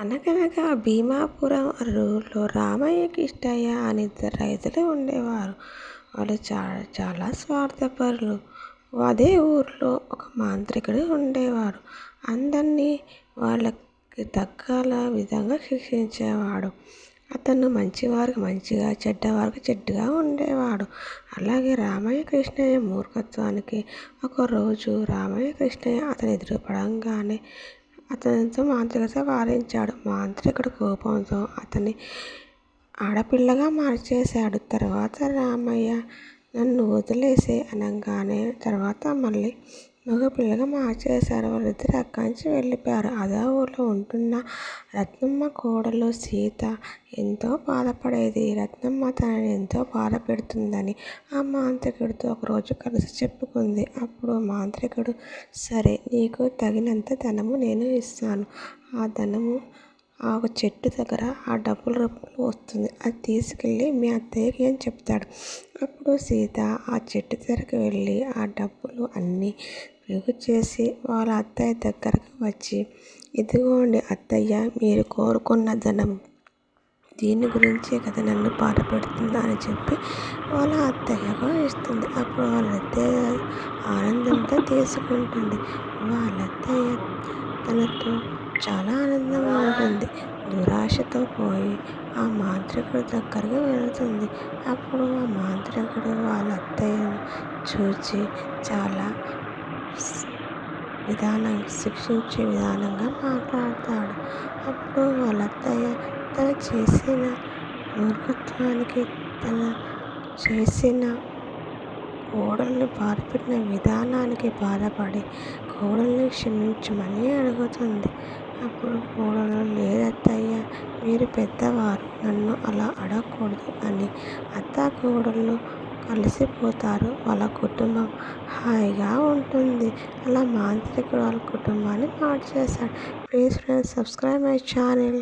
అనగనగా భీమాపురం ఊళ్ళో రామయ్య కిష్టయ్య అని ఇద్దరు రైతులు ఉండేవారు. వాళ్ళు చాలా చాలా స్వార్థపరులు. అదే ఊర్లో ఒక మాంత్రికుడు ఉండేవాడు. అందరినీ వాళ్ళకి తగ్గల విధంగా శిక్షించేవాడు. అతను మంచివారికి మంచిగా చెడ్డవారికి చెడ్డగా ఉండేవాడు. అలాగే రామయ్య కృష్ణయ్య మూర్ఖత్వానికి ఒకరోజు రామయ్య కృష్ణయ్య అతను ఎదురుపడంగానే అతనితో మాంత్రికత వారించాడు మాంత్రికుడు కోపంతో అతని ఆడపిల్లగా మార్చేశాడు. తర్వాత రామయ్య నన్ను వదిలేసే అనగానే తర్వాత మళ్ళీ మగపిల్లగా మార్చేశారు. వాళ్ళిద్దరు అక్కడి నుంచి వెళ్ళిపోయారు. అదే ఊళ్ళో ఉంటున్న రత్నమ్మ కోడలు సీత ఎంతో బాధపడేది. రత్నమ్మ తనని ఎంతో బాధ పెడుతుందని ఆ మాంత్రికుడితో ఒకరోజు కలిసి చెప్పుకుంది. అప్పుడు మాంత్రికుడు సరే నీకు తగినంత ధనము నేను ఇస్తాను. ఆ ధనము ఆ ఒక చెట్టు దగ్గర ఆ డబ్బుల రూపంలో వస్తుంది. అది తీసుకెళ్ళి మీ అత్తయ్యకి అని చెప్తాడు. అప్పుడు సీత ఆ చెట్టు దగ్గరికి వెళ్ళి ఆ డబ్బులు అన్నీ పోగు చేసి వాళ్ళ అత్తయ్య దగ్గరకు వచ్చి ఇదిగోండి అత్తయ్య మీరు కోరుకున్న ధనం దీని గురించే కదా నన్ను బాధ పెడుతుందా అని చెప్పి వాళ్ళ అత్తయ్యకు ఇస్తుంది. అప్పుడు వాళ్ళ అత్తయ్య ఆనందంతో తీసుకుంటుంది. వాళ్ళ అత్తయ్య తనతో చాలా ఆనందంగా ఉంటుంది దురాశతో పోయి ఆ మాంత్రికుడి దగ్గరికి వెళుతుంది. అప్పుడు ఆ మాంత్రికుడు వాళ్ళ అత్తయ్యను చూచి చాలా విధానం శిక్షించే విధానంగా మాట్లాడతాడు. అప్పుడు వాళ్ళ అత్తయ్య తను చేసిన మూర్ఖత్వానికి తన చేసిన కోడల్ని బాధపెట్టిన విధానానికి బాధపడి కోడల్ని క్షమించమని అడుగుతుంది. అప్పుడు కోడలు లేదత్తయ్య మీరు పెద్దవారు నన్ను అలా అడగకూడదు అని. అత్త కోడళ్ళు కలిసిపోతారు వాళ్ళ కుటుంబం. హాయిగా ఉంటుంది. అలా మాంత్రికుడు వాళ్ళ కుటుంబాన్ని మార్చేశాడు please friends subscribe my channel.